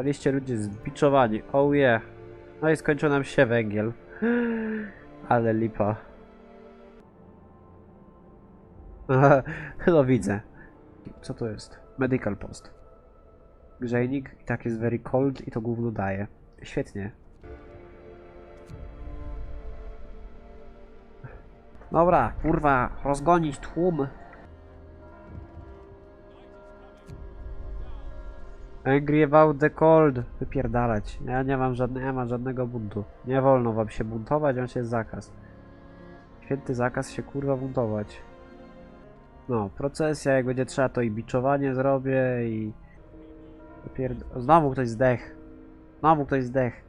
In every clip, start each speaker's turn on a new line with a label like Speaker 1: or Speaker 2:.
Speaker 1: Zostaliście ludzie zbiczowani. Oh yeah. No i skończył nam się węgiel. Ale lipa. no widzę. Co to jest? Medical post. Grzejnik i tak jest very cold i to gówno daje. Świetnie. Dobra, kurwa, rozgonić tłum. About the cold. Wypierdalać. Ja nie mam żadne, nie mam żadnego buntu. Nie wolno wam się buntować, on się jest zakaz. Święty zakaz się kurwa buntować. No, procesja, jak będzie trzeba, to i biczowanie zrobię i... Wypierd... Znowu ktoś zdech. Znowu ktoś zdech.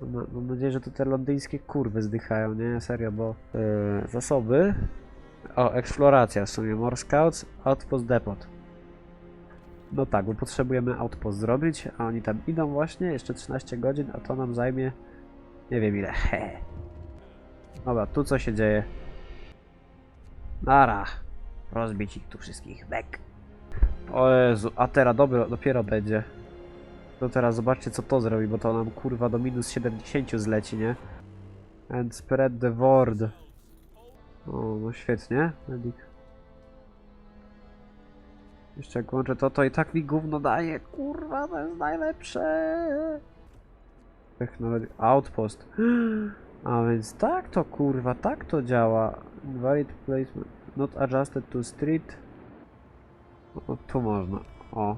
Speaker 1: Mam, mam nadzieję, że to te londyńskie kurwy zdychają, nie? Serio, bo... Yy, zasoby... O, eksploracja w sumie. More Scouts, Outpost Depot. No tak, bo potrzebujemy outpost zrobić, a oni tam idą właśnie, jeszcze 13 godzin, a to nam zajmie nie wiem ile. He. Dobra, tu co się dzieje? Nara. Rozbić ich tu wszystkich. Bek. O Jezu, a teraz dobro, dopiero będzie. To teraz zobaczcie co to zrobi, bo to nam kurwa do minus 70 zleci, nie? And spread the word. O, no świetnie. Medic. Jeszcze jak łączę to, to i tak mi gówno daje. Kurwa, to jest najlepsze. Technology Outpost. A więc tak to kurwa, tak to działa. Invalid placement. Not adjusted to street. O, tu można. O.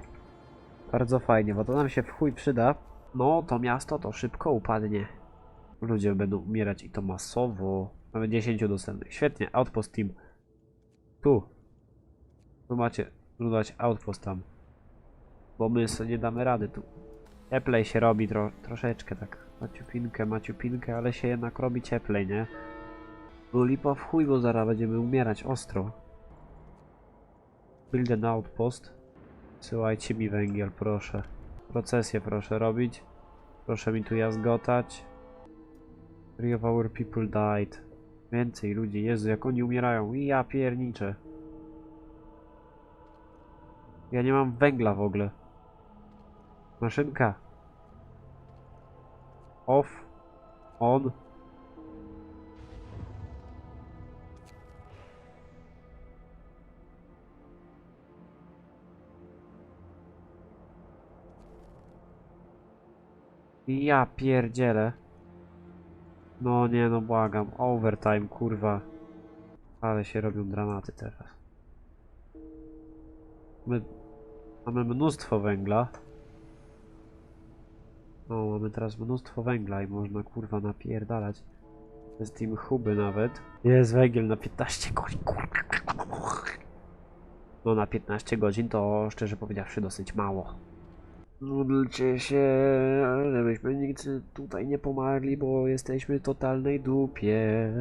Speaker 1: Bardzo fajnie, bo to nam się w chuj przyda. No, to miasto to szybko upadnie. Ludzie będą umierać i to masowo. Mamy 10 dostępnych. Świetnie, outpost team. Tu. Tu macie budować outpost tam. Bo my sobie nie damy rady tu. Cieplej się robi tro, troszeczkę tak. Maciupinkę, maciupinkę, ale się jednak robi cieplej, nie? Bo lipa w chuj, bo zaraz będziemy umierać ostro. Build an outpost. Syłajcie mi węgiel, proszę. Procesję proszę robić. Proszę mi tu jazgotać. Three of our people died. Więcej ludzi, Jezu, jak oni umierają. I ja pierniczę. Ja nie mam węgla w ogóle. Maszynka. Off. On. Ja pierdzielę. No nie no błagam. Overtime kurwa. Ale się robią dramaty teraz. My mamy mnóstwo węgla. O, mamy teraz mnóstwo węgla i można kurwa napierdalać. Z tym huby nawet. Jest węgiel na 15 godzin. No na 15 godzin to szczerze powiedziawszy dosyć mało. Módlcie się, żebyśmy nigdy tutaj nie pomarli, bo jesteśmy w totalnej dupie.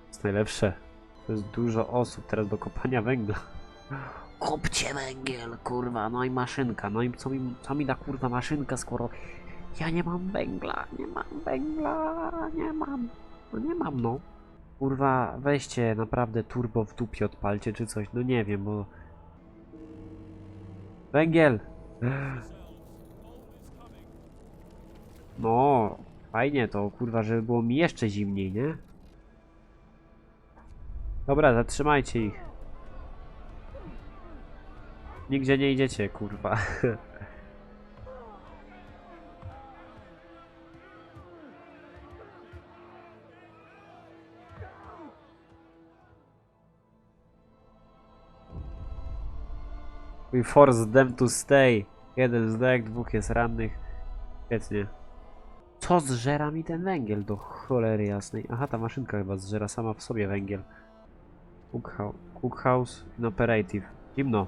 Speaker 1: To jest najlepsze. To jest dużo osób teraz do kopania węgla. Kupcie węgiel, kurwa, no i maszynka. No i co mi, co mi da kurwa maszynka, skoro ja nie mam węgla, nie mam węgla, nie mam. No nie mam, no. Kurwa, weźcie naprawdę turbo w dupie odpalcie czy coś, no nie wiem, bo... Węgiel! No, fajnie to, kurwa, żeby było mi jeszcze zimniej, nie? Dobra, zatrzymajcie ich. Nigdzie nie idziecie, kurwa. We force them to stay. Jeden zdech, dwóch jest rannych. Świetnie. Co zżera mi ten węgiel do cholery jasnej? Aha, ta maszynka chyba zżera sama w sobie węgiel. Cookhouse, cookhouse in operative. Zimno.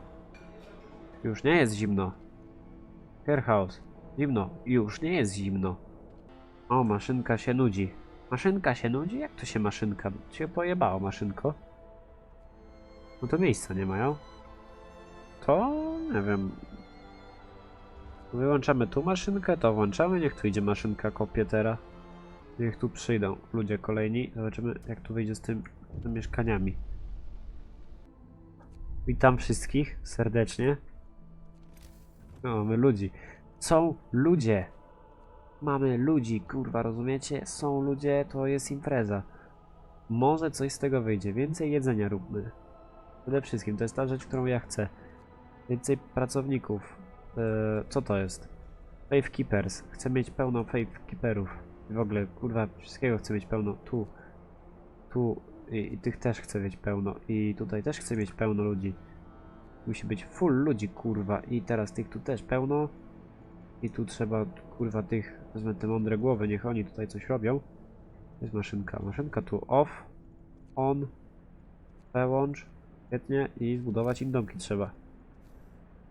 Speaker 1: Już nie jest zimno. Warehouse. Zimno. Już nie jest zimno. O, maszynka się nudzi. Maszynka się nudzi? Jak to się maszynka? Cię pojebało, maszynko. No to miejsca nie mają. To nie wiem. Wyłączamy tu maszynkę, to włączamy. Niech tu idzie maszynka kopietera. Niech tu przyjdą ludzie kolejni. Zobaczymy, jak tu wyjdzie z tym, z mieszkaniami. Witam wszystkich serdecznie. No, mamy ludzi. Są ludzie. Mamy ludzi, kurwa, rozumiecie? Są ludzie, to jest impreza. Może coś z tego wyjdzie. Więcej jedzenia róbmy. Przede wszystkim, to jest ta rzecz, którą ja chcę. Więcej pracowników. Eee, co to jest? Faith Keepers. Chcę mieć pełno Faith Keeperów. W ogóle, kurwa, wszystkiego chcę mieć pełno. Tu. Tu. I, I tych też chcę mieć pełno. I tutaj też chcę mieć pełno ludzi. Musi być full ludzi, kurwa. I teraz tych tu też pełno. I tu trzeba, kurwa, tych, wezmę te mądre głowy, niech oni tutaj coś robią. Jest maszynka. Maszynka tu off, on, przełącz, świetnie i zbudować im domki trzeba.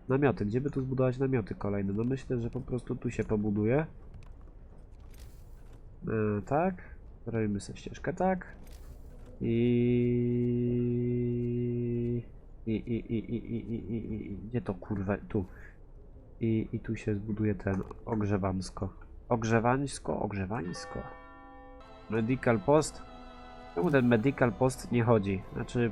Speaker 1: Namioty. Gdzie by tu zbudować namioty kolejne? No myślę, że po prostu tu się pobuduje. E, tak. Robimy sobie ścieżkę tak. I... I, i, i, i, i, i, i, i, gdzie to kurwa? Tu. I, I tu się zbuduje ten ogrzewamsko. Ogrzewańsko? Ogrzewańsko. Medical post? Czemu ten medical post nie chodzi? Znaczy,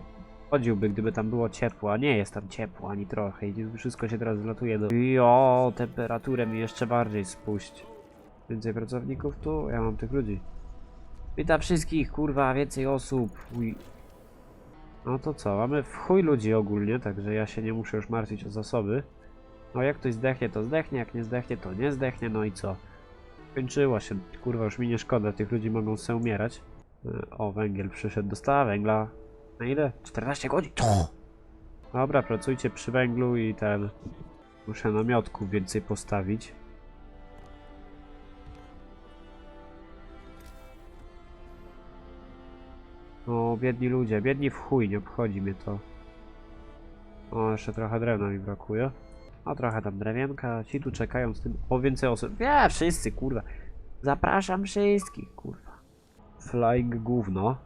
Speaker 1: chodziłby, gdyby tam było ciepło, a nie jest tam ciepło ani trochę i wszystko się teraz zlatuje do... Jo, temperaturę mi jeszcze bardziej spuść. Więcej pracowników tu? Ja mam tych ludzi. Witam wszystkich, kurwa, więcej osób. Uj. No to co, mamy w chuj ludzi ogólnie, także ja się nie muszę już martwić o zasoby. No jak ktoś zdechnie, to zdechnie, jak nie zdechnie, to nie zdechnie, no i co? Kończyło się, kurwa, już mi nie szkoda, tych ludzi mogą se umierać. E, O, węgiel przyszedł, dostała węgla. Na ile? 14 godzin? To! Dobra, pracujcie przy węglu i ten... Muszę namiotków więcej postawić. O, biedni ludzie, biedni w chuj, nie obchodzi mnie to. O, jeszcze trochę drewna mi brakuje. O, trochę tam drewienka, ci tu czekają z tym. O, więcej osób. Nie, wszyscy, kurwa. Zapraszam wszystkich, kurwa. Flying gówno.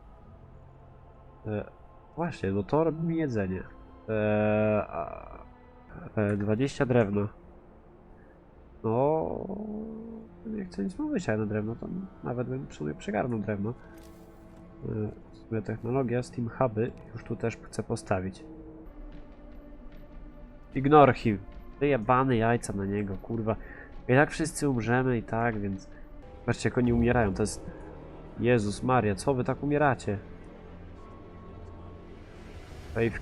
Speaker 1: E, właśnie, no to robi mi jedzenie. E, a, e, 20 drewna. No, nie chcę nic mówić, ale na drewno to nawet bym w sumie przygarnął drewno. E, w technologia, Steam Huby, już tu też chcę postawić. Ignore him. Wyjebany jajca na niego, kurwa. I tak wszyscy umrzemy i tak, więc... Patrzcie, jak oni umierają, to jest... Jezus Maria, co wy tak umieracie?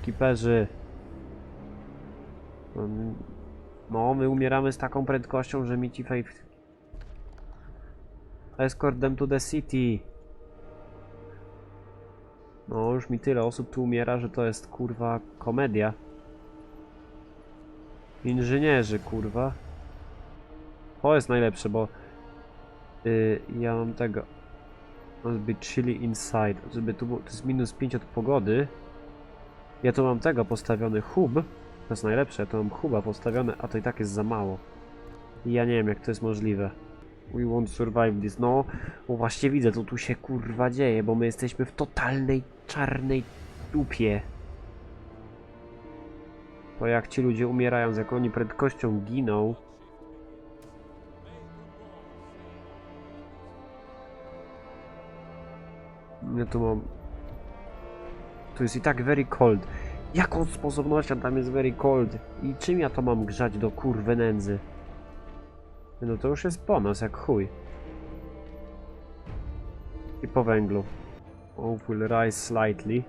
Speaker 1: Keeperzy. No, No, my umieramy z taką prędkością, że mi ci Faith... Escort them to the city. No, już mi tyle osób tu umiera, że to jest, kurwa, komedia. Inżynierzy, kurwa. To jest najlepsze, bo yy, ja mam tego. Must be chilly inside. Żeby tu było, to jest minus 5 od pogody. Ja tu mam tego postawiony hub. To jest najlepsze, ja tu mam huba postawione, a to i tak jest za mało. I ja nie wiem jak to jest możliwe. We won't survive this. No, bo właśnie widzę, co tu się kurwa dzieje, bo my jesteśmy w totalnej czarnej dupie. To jak ci ludzie umierają, z jaką oni prędkością giną. Ja tu mam... Tu jest i tak very cold. Jaką sposobnością tam jest very cold? I czym ja to mam grzać do kurwy nędzy? No to już jest po nas, jak chuj. I po węglu. Oh, will rise slightly.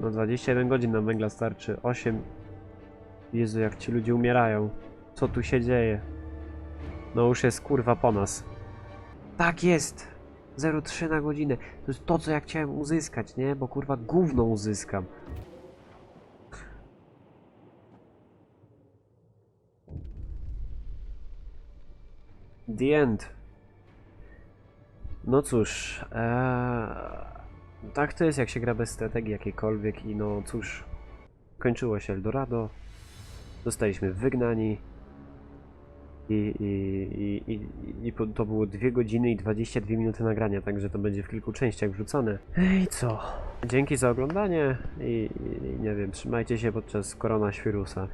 Speaker 1: No 21 godzin nam węgla starczy. 8. Jezu, jak ci ludzie umierają. Co tu się dzieje? No już jest kurwa po nas. Tak jest! 0,3 na godzinę. To jest to, co ja chciałem uzyskać, nie? Bo kurwa gówno uzyskam. The end. No cóż, eee, tak to jest jak się gra bez strategii jakiejkolwiek i no cóż, kończyło się Eldorado, zostaliśmy wygnani i, i, i, i, i to było 2 godziny i 22 minuty nagrania, także to będzie w kilku częściach wrzucone. I co? Dzięki za oglądanie i, i, nie wiem, trzymajcie się podczas koronawirusa.